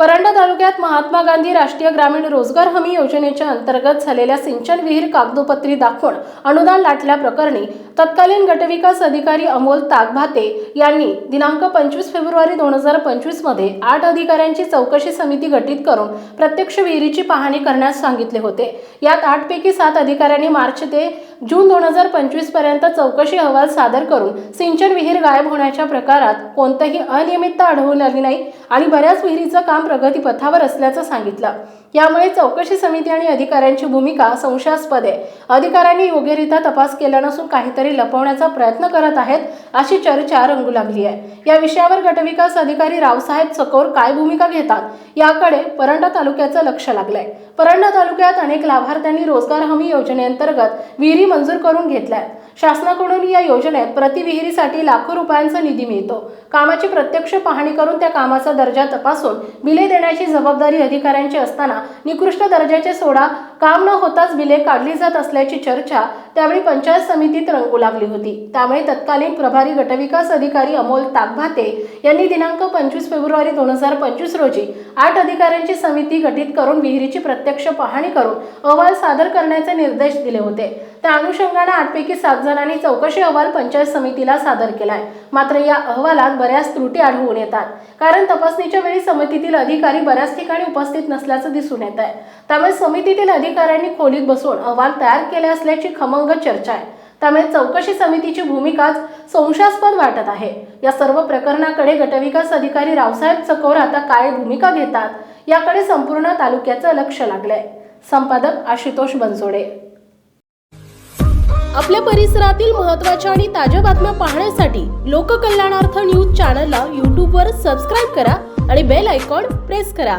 परंडा तालुक्यात महात्मा गांधी राष्ट्रीय ग्रामीण रोजगार हमी योजनेच्या अंतर्गत झालेल्या सिंचन विहीर कागदोपत्री दाखवून अनुदान लाटल्याप्रकरणी तत्कालीन गटविकास अधिकारी अमोल तागभाते यांनी दिनांक पंचवीस फेब्रुवारी दोन हजार पंचवीसमध्ये आठ अधिकाऱ्यांची चौकशी समिती गठीत करून प्रत्यक्ष विहिरीची पाहणी करण्यास सांगितले होते. यात आठ पैकी सात अधिकाऱ्यांनी मार्च ते जून दोन हजार पंचवीसपर्यंत चौकशी अहवाल सादर करून सिंचन विहीर गायब होण्याच्या प्रकारात कोणतंही अनियमितता आढळून आली नाही आणि बऱ्याच विहिरीचं काम प्रगतीपथावर असल्याचं सांगितलं. यामुळे चौकशी समिती आणि अधिकाऱ्यांची भूमिका संशयास्पद आहे. अधिकाऱ्यांनी योग्यरित्या तपास केला नसून काहीतरी लपवण्याचा प्रयत्न करत आहेत अशी चर्चा रंगू लागली आहे. या विषयावर गटविकास अधिकारी रावसाहेब चकोर काय भूमिका घेतात याकडे परंडा तालुक्याचं लक्ष लागलंय. परंडा तालुक्यात अनेक लाभार्थ्यांनी रोजगार हमी योजनेअंतर्गत विहिरी मंजूर करून घेतल्या शासनाकडून या योजनेत प्रति विहिरीसाठी लाखो रुपयांचा निधी मिळतो. कामाची प्रत्यक्ष पाहणी करून त्या कामाचा दर्जा तपासून बिले देण्याची जबाबदारी अधिकाऱ्यांची असताना निकृष्ट दर्जाचे सोडा. काम न होताच बिले काढली जात असल्याची चर्चा त्यावेळी पंचायत समितीत रंगू लागली होती. त्यामुळे तत्कालीन प्रभारी गटविकास अधिकारी अमोल ताकभाते यांनी दिनांक पंचवीस फेब्रुवारी दोन हजार पंचवीस रोजी आठ अधिकाऱ्यांची समिती गठीत करून विहिरीची प्रत्यक्ष पाहणी करून अहवाल सादर करण्याचे निर्देश दिले होते. त्या अनुषंगाने आठपैकी सात जणांनी चौकशी अहवाल पंचायत समितीला सादर केलाय. मात्र या अहवालात बऱ्याच त्रुटी आढळून येतात. कारण तपासणीच्या वेळी समितीतील अधिकारी बऱ्याच ठिकाणी उपस्थित नसल्याचं दिसून येत आहे त्यामुळे समितीतील अधिकाऱ्यांनी खोलीत बसून अहवाल तयार केले असल्याची खमंग चर्चा आहे. त्यामुळे चौकशी समितीची भूमिकाच संशयास्पद वाटत आहे. या सर्व प्रकरणाकडे गटविकास अधिकारी रावसाहेब चकोर आता काय भूमिका घेतात याकडे संपूर्ण तालुक्याचं लक्ष लागलंय. संपादक आशुतोष बनसोडे. आपल्या परिसरातील महत्त्वाच्या आणि ताज्या बातम्या पाहण्यासाठी लोककल्याणार्थ न्यूज चॅनलला यूट्यूबवर सबस्क्राईब करा आणि बेल आयकॉन प्रेस करा.